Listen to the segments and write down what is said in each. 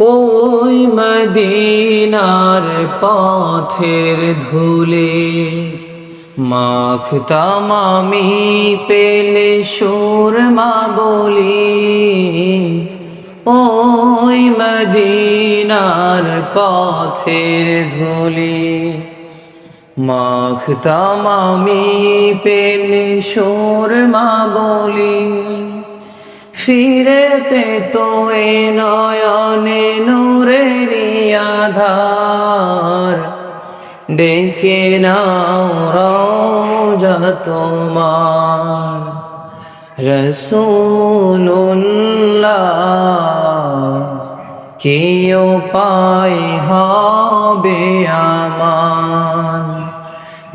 ওই মদিনার পথের ধুলে? মাখতাম আমি পেলে সুরমা বলি। ওই মদিনার পথের ধুলে। মাখতাম আমি পেলে সুরমা বলি। ফিরে পেত এ নূরের আধার। ডেকে নাও রোজা তোমার। রসুল্লাহ কেউ পাই হবে আমার।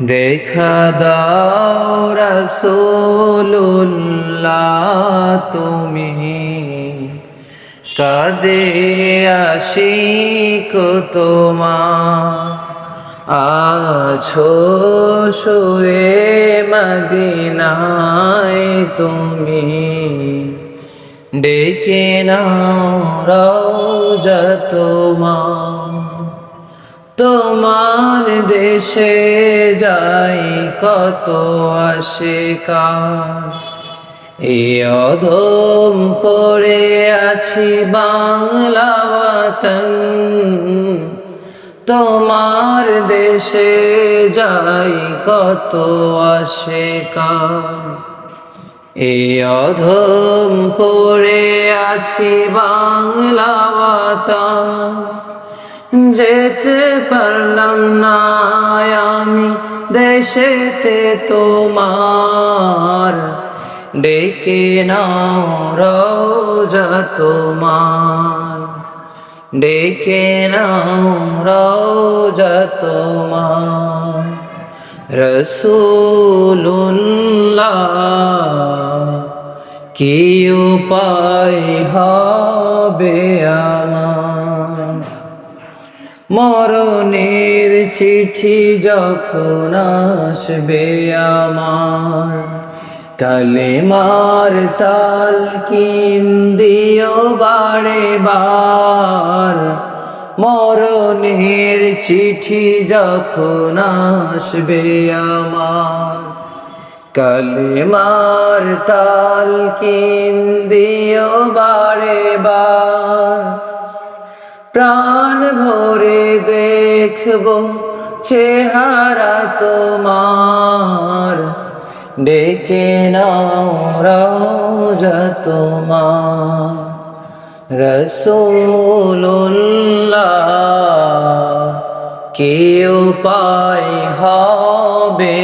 দেখা দাও রসুল্লাহ তুমি কাদে আশিক তোমার। আছো শুয়ে মদিনায় তুমি ডেকে নাও রওজা তোমার। দেশে যাই কত আশিকার এ অধম পড়ে আছি বাংলা ওয়াতন তোমার দেশে যাই কত আশিকার এ অধম পড়ে আছি বাংলা যেতে পারলাম না আমি দেশেতে তোমার ডেকে নাও রোজা তোমার। ডেকে নাও রোজা তোমার। রসুল্লাহ কি উপায় হবে আমার? মরণের চিঠি যখন আসবে আমার কালেমার তাল দিও বারে বার। মরণের চিঠি যখন আসবে আমার কালেমার তাল দিও বারে বার। প্রাণ ভরে দেখব চেহারা তোমার। ডেকে নাও রোজা তোমার। রসুল্লাহ কেউ পায় হবে